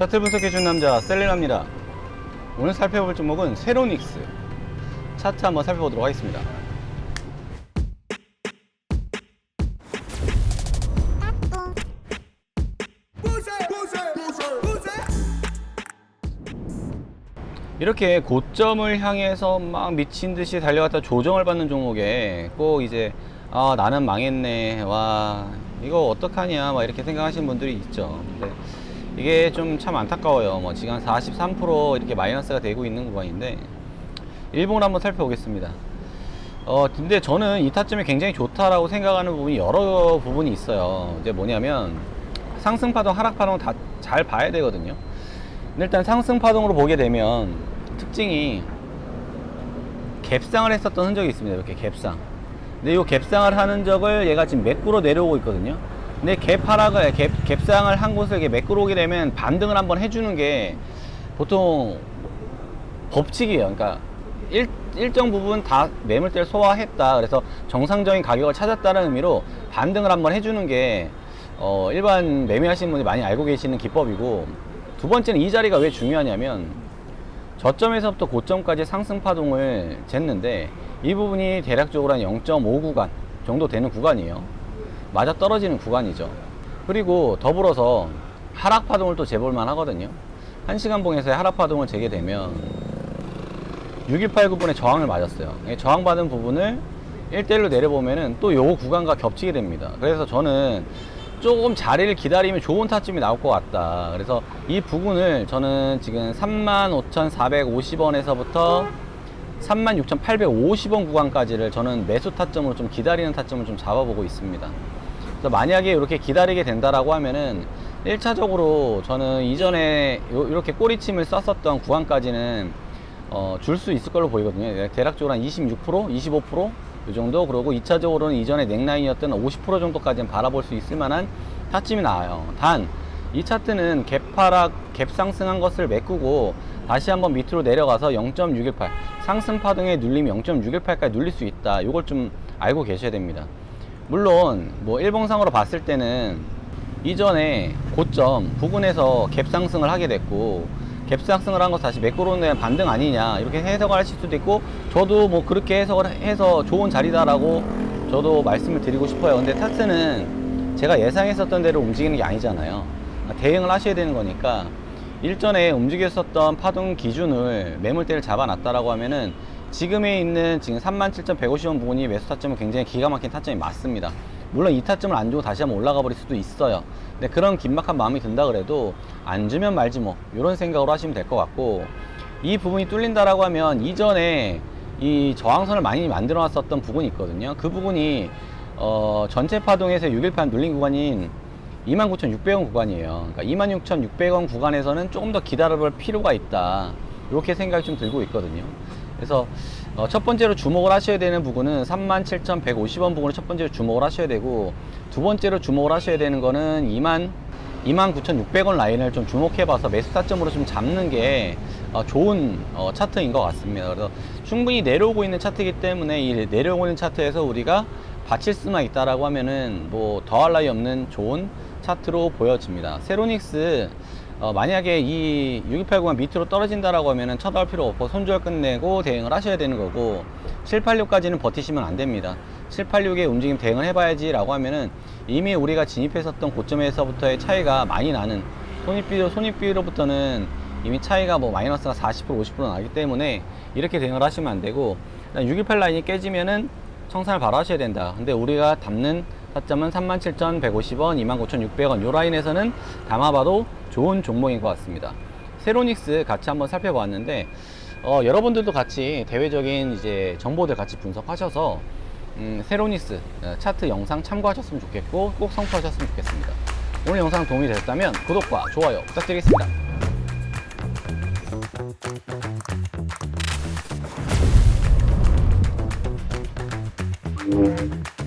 차트 분석해준 남자 셀레나입니다. 오늘 살펴볼 종목은 세로닉스. 차트 한번 살펴보도록 하겠습니다. 이렇게 고점을 향해서 막 미친 듯이 달려갔다 조정을 받는 종목에 꼭 이제 아 나는 망했네 와 이거 어떡하냐 막 이렇게 생각하시는 분들이 있죠 근데 이게 좀 참 안타까워요 뭐 지금 한43% 이렇게 마이너스가 되고 있는 구간인데 일봉을 한번 살펴보겠습니다 어 근데 저는 이 타점이 굉장히 좋다라고 생각하는 부분이 여러 부분이 있어요 이제 뭐냐면 상승 파동 하락 파동 다 잘 봐야 되거든요 일단 상승 파동으로 보게 되면 특징이 갭상을 했었던 흔적이 있습니다. 이렇게 갭상. 근데 이 갭상을 한 흔적을 얘가 지금 매꾸로 내려오고 있거든요. 근데 갭 하락을 갭, 갭상을 한 곳을 이렇게 오게 되면 반등을 한번 해주는 게 보통 법칙이에요. 그러니까 일, 일정 부분 다 매물대를 소화했다. 그래서 정상적인 가격을 찾았다는 의미로 반등을 한번 해주는 게 어, 일반 매매하시는 분이 많이 알고 계시는 기법이고 두 번째는 이 자리가 왜 중요하냐면 저점에서부터 고점까지 상승 파동을 쟀는데 이 부분이 대략적으로 한 0.5 구간 정도 되는 구간이에요. 맞아 떨어지는 구간이죠. 그리고 더불어서 하락 파동을 또 재볼만 하거든요. 1시간 봉에서의 하락 파동을 재게 되면 6189분의 저항을 맞았어요. 이 저항받은 부분을 1대1로 내려보면은 또 요 구간과 겹치게 됩니다. 그래서 저는 조금 자리를 기다리면 좋은 타점이 나올 것 같다. 그래서 이 부분을 저는 지금 35,450원에서부터 36,850원 구간까지를 저는 매수 타점으로 좀 기다리는 타점을 좀 잡아보고 있습니다. 그래서 만약에 이렇게 기다리게 된다라고 하면은 1차적으로 저는 이전에 요- 이렇게 꼬리침을 썼었던 구간까지는 어, 줄 수 있을 걸로 보이거든요. 대략적으로 한 26%, 25%? 이 정도 그러고 2차적으로는 이전에 넥라인이었던 50% 정도까지는 바라볼 수 있을 만한 타점이 나와요. 단 이 차트는 갭 하락, 갭 상승한 것을 메꾸고 다시 한번 밑으로 내려가서 0.618 상승 파동의 눌림이 0.618까지 눌릴 수 있다. 이걸 좀 알고 계셔야 됩니다. 물론 뭐 일봉상으로 봤을 때는 이전에 고점 부근에서 갭 상승을 하게 됐고 갭 상승을 한거 다시 매끄러운 데 반등 아니냐 이렇게 해석을 하실 수도 있고 저도 뭐 그렇게 해석을 해서 좋은 자리다라고 저도 말씀을 드리고 싶어요. 근데 타스는 제가 예상했었던 대로 움직이는 게 아니잖아요. 대응을 하셔야 되는 거니까 일전에 움직였었던 파동 기준을 매물대를 잡아놨다라고 하면은 지금에 있는 지금 37,150원 부분이 매수 타점은 굉장히 기가 막힌 타점이 맞습니다. 물론 이 타점을 안 주고 다시 한번 올라가 버릴 수도 있어요. 근데 그런 긴박한 마음이 든다 그래도 안 주면 말지 뭐 이런 생각으로 하시면 될 것 같고 이 부분이 뚫린다라고 하면 이전에 이 저항선을 많이 만들어 놨었던 부분이 있거든요. 그 부분이 어, 전체 파동에서 618 눌린 구간인 29,600원 구간이에요. 그러니까 26,600원 구간에서는 조금 더 기다려볼 필요가 있다. 이렇게 생각이 좀 들고 있거든요. 그래서 어, 첫 번째로 주목을 하셔야 되는 부분은 37,150원 부분을 첫 번째로 주목을 하셔야 되고 두 번째로 주목을 하셔야 되는 거는 2만 29,600원 라인을 좀 주목해봐서 매수 타점으로 좀 잡는 게 어, 좋은 어, 차트인 것 같습니다. 그래서 충분히 내려오고 있는 차트이기 때문에 이 내려오고 있는 차트에서 우리가 받칠 수만 있다라고 하면은 뭐 더할 나위 없는 좋은 차트로 보여집니다. 세로닉스 어, 만약에 이 6289가 밑으로 떨어진다라고 하면은 쳐다볼 필요 없고 손절 끝내고 대응을 하셔야 되는 거고 786까지는 버티시면 안 됩니다. 786의 움직임 대응을 해봐야지라고 하면은 이미 우리가 진입했었던 고점에서부터의 차이가 많이 나는 손익비로 손익비로부터는 이미 차이가 뭐 마이너스가 40% 50% 나기 때문에 이렇게 대응을 하시면 안 되고 618 라인이 깨지면은 청산을 바로 하셔야 된다. 근데 우리가 담는 타점은 37,150원, 29,600원 요 라인에서는 담아봐도 좋은 종목인 것 같습니다. 세로닉스 같이 한번 살펴봤는데 어, 여러분들도 같이 대외적인 이제 정보들 같이 분석하셔서 음, 세로닉스 어, 차트 영상 참고하셨으면 좋겠고 꼭 성투하셨으면 좋겠습니다. 오늘 영상 도움이 되셨다면 구독과 좋아요 부탁드리겠습니다. You.